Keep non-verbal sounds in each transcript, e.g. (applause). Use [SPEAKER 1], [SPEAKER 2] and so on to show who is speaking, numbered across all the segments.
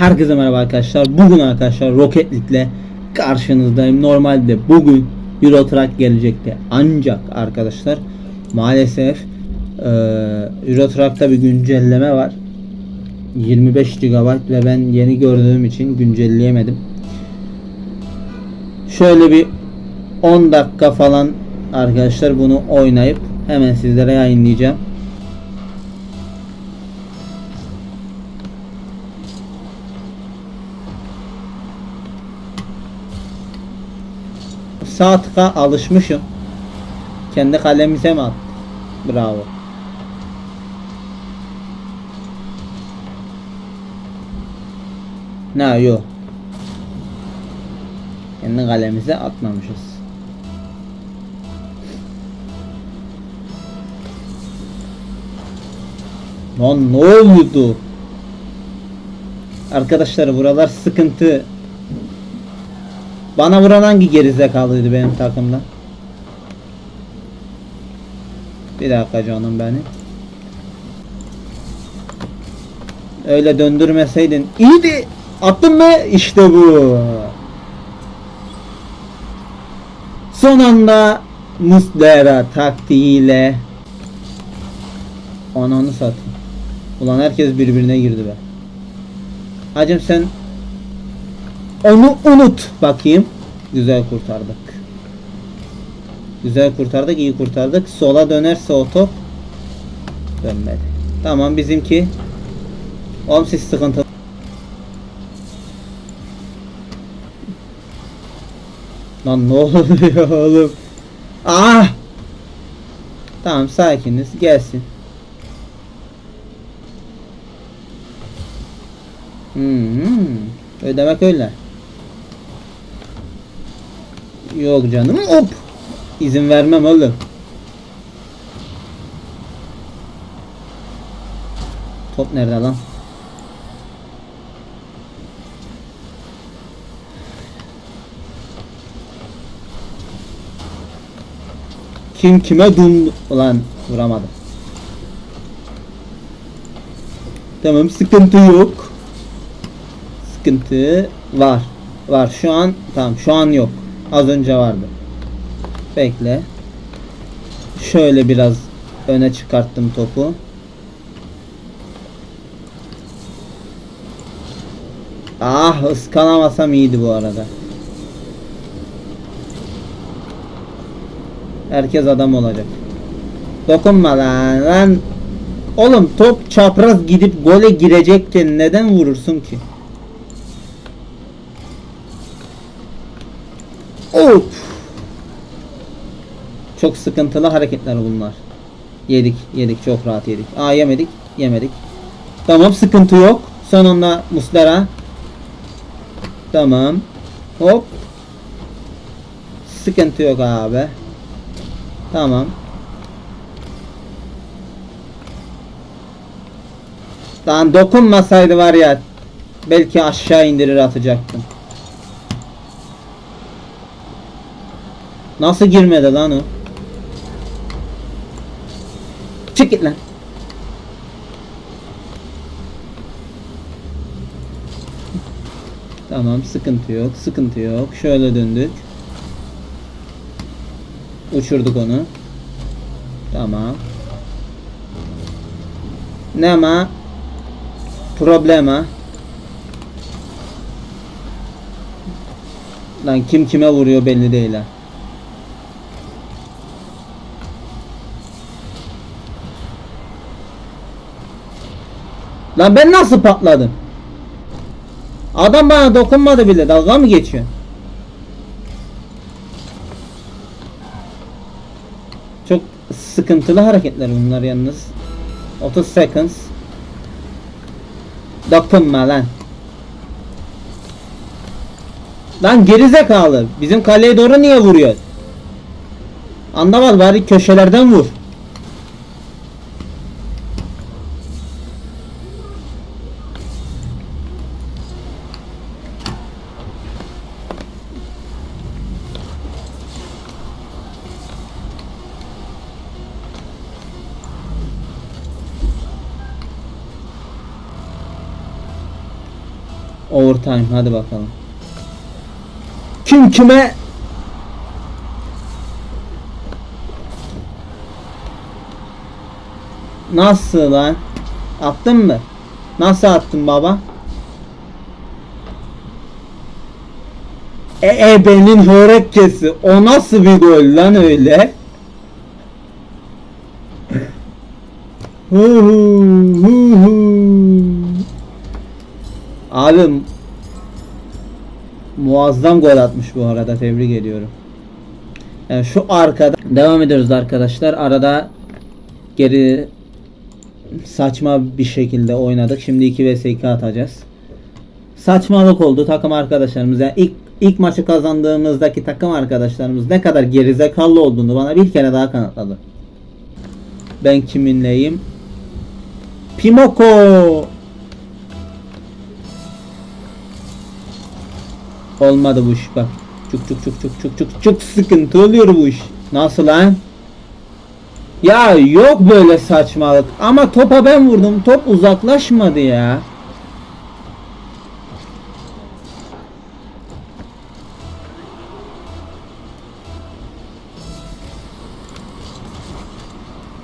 [SPEAKER 1] Herkese merhaba arkadaşlar. Bugün arkadaşlar Rocket League'le karşınızdayım. Normalde bugün Euro Truck gelecekti. Ancak arkadaşlar maalesef eee Euro Truck'ta bir güncelleme var. 25 GB ve ben yeni gördüğüm için güncelleyemedim. Şöyle bir 10 dakika falan arkadaşlar bunu oynayıp hemen sizlere yayınlayacağım. Sağ alışmışım. Kendi kalemize mi attı? Bravo. Ne yok. Kendi kalemize atmamışız. Lan ne oldu? Arkadaşlar buralar sıkıntı. Bana vuran hangi gerizekalıydı benim takımda? Bir dakika canım benim. Öyle döndürmeseydin iyiydi. Attın mı? İşte bu. Son anda Muslera taktiğiyle Ananı satayım. Ulan herkes birbirine girdi be. Hacım sen onu unut bakayım. Güzel kurtardık. Güzel kurtardık, iyi kurtardık. Sola dönerse o top dönmedi. Tamam bizimki. Oğlum siz sıkıntı. Lan ne oluyor (laughs) oğlum? Ah! Tamam sakiniz gelsin. Hmm, öyle demek öyle. Yok canım hop. İzin vermem oğlum. Top nerede lan? Kim kime dum ulan vuramadım. Tamam sıkıntı yok. Sıkıntı var. Var şu an tamam şu an yok. Az önce vardı. Bekle. Şöyle biraz öne çıkarttım topu. Ah ıskalamasam iyiydi bu arada. Herkes adam olacak. Dokunma lan lan. Oğlum top çapraz gidip gole girecekken neden vurursun ki? Of. Çok sıkıntılı hareketler bunlar. Yedik, yedik çok rahat yedik. Aa yemedik, yemedik. Tamam sıkıntı yok. Sonunda Muslera. Tamam. Hop. Sıkıntı yok abi. Tamam. Lan dokunmasaydı var ya belki aşağı indirir atacaktım. Nasıl girmedi lan o? Çık git lan. Tamam sıkıntı yok sıkıntı yok. Şöyle döndük. Uçurduk onu. Tamam. Nema problema Lan kim kime vuruyor belli değil ha. Lan ben nasıl patladım? Adam bana dokunmadı bile. Dalga mı geçiyor? Çok sıkıntılı hareketler bunlar yalnız. 30 seconds. Dokunma lan. Lan gerizekalı. Bizim kaleye doğru niye vuruyor? Anlamaz bari köşelerden vur. Overtime hadi bakalım. Kim kime Nasıl lan? Attın mı? Nasıl attın baba? E, e benim hörekkesi. O nasıl bir gol lan öyle? Hu hu hu hu. Abi muazzam gol atmış bu arada tebrik ediyorum. Yani şu arkada devam ediyoruz arkadaşlar. Arada geri saçma bir şekilde oynadık. Şimdi 2 vs 2 atacağız. Saçmalık oldu takım arkadaşlarımız. Yani ilk ilk maçı kazandığımızdaki takım arkadaşlarımız ne kadar gerizekalı olduğunu bana bir kere daha kanıtladı. Ben kiminleyim? Pimoko. Olmadı bu iş bak. Çuk çuk çuk çuk çuk çuk çuk sıkıntı oluyor bu iş. Nasıl lan? Ya yok böyle saçmalık. Ama topa ben vurdum. Top uzaklaşmadı ya.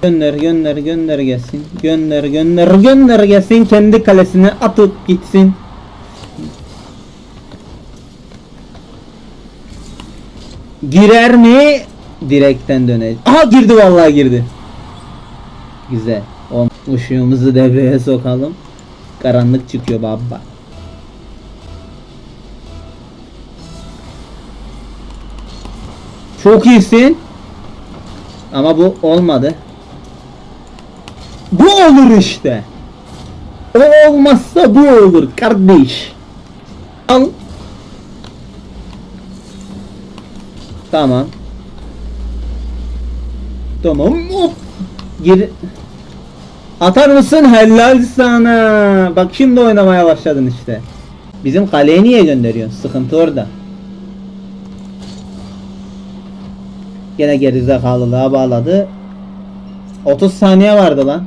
[SPEAKER 1] Gönder gönder gönder gelsin. Gönder gönder gönder gelsin. Kendi kalesine atıp gitsin. Girer mi? Direkten dönecek. Aha girdi vallahi girdi. Güzel. O ışığımızı devreye sokalım. Karanlık çıkıyor baba. Çok iyisin. Ama bu olmadı. Bu olur işte. O olmazsa bu olur kardeş. Al. Tamam. Tamam. Hop. Geri. Atar mısın? Helal sana. Bak şimdi oynamaya başladın işte. Bizim kaleye niye gönderiyorsun? Sıkıntı orada. Gene gerizekalılığa bağladı. 30 saniye vardı lan.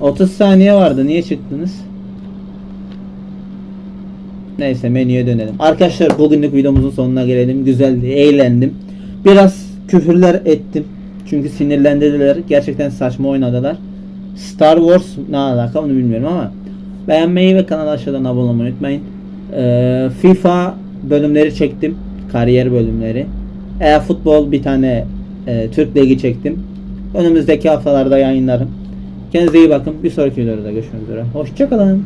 [SPEAKER 1] ...30 saniye vardı. Niye çıktınız? Neyse menüye dönelim. Arkadaşlar bugünlük videomuzun sonuna gelelim. Güzeldi, eğlendim. Biraz küfürler ettim. Çünkü sinirlendiler. Gerçekten saçma oynadılar. Star Wars ne alaka onu bilmiyorum ama beğenmeyi ve kanala aşağıdan abone olmayı unutmayın. Ee, FIFA bölümleri çektim. Kariyer bölümleri. E-futbol bir tane e, Türk Ligi çektim. Önümüzdeki haftalarda yayınlarım. Kendinize iyi bakın. Bir sonraki videoda görüşmek üzere. Hoşçakalın.